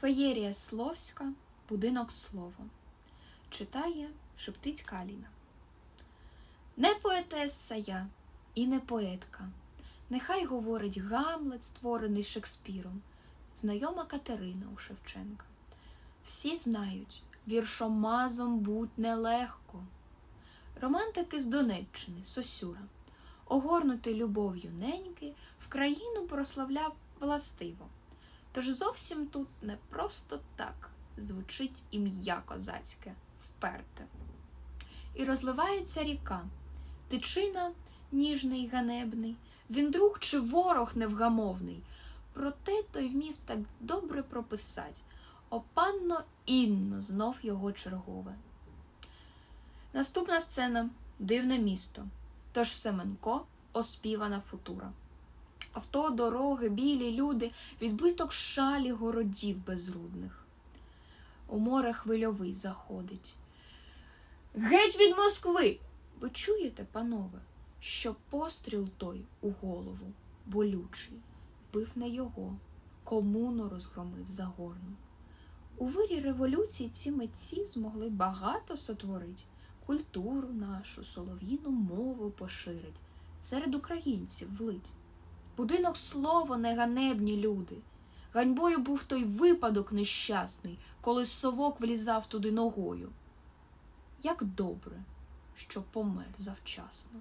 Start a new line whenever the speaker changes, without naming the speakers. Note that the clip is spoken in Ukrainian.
Феєрія Словська, будинок слово. Читає Шептицька Аліна. Не поетеса я і не поетка. Нехай говорить Гамлет, створений Шекспіром, знайома Катерина у Шевченка. Всі знають, віршомазом будь нелегко. Романтики з Донеччини, Сосюра, огорнутий любов'ю неньки, в країну прославляв властиво. Тож зовсім тут не просто так звучить ім'я козацьке, вперте. І розливається ріка, тичина ніжний ганебний, він друг чи ворог невгамовний. Проте той вмів так добре прописать. О панно Інно знов його чергове. Наступна сцена дивне місто. Тож Семенко оспівана футура. Авто, дороги, білі люди, відбиток шалі городів безрудних. У море хвильовий заходить. Геть від Москви! Ви чуєте, панове, що постріл той у голову болючий, вбив не його, комуну розгромив загорну. У вирі революції ці митці змогли багато сотворить, культуру нашу, солов'їну мову поширить, серед українців влить. Будинок слово неганебні люди. Ганьбою був той випадок нещасний, коли совок влізав туди ногою. Як добре, що помер завчасно.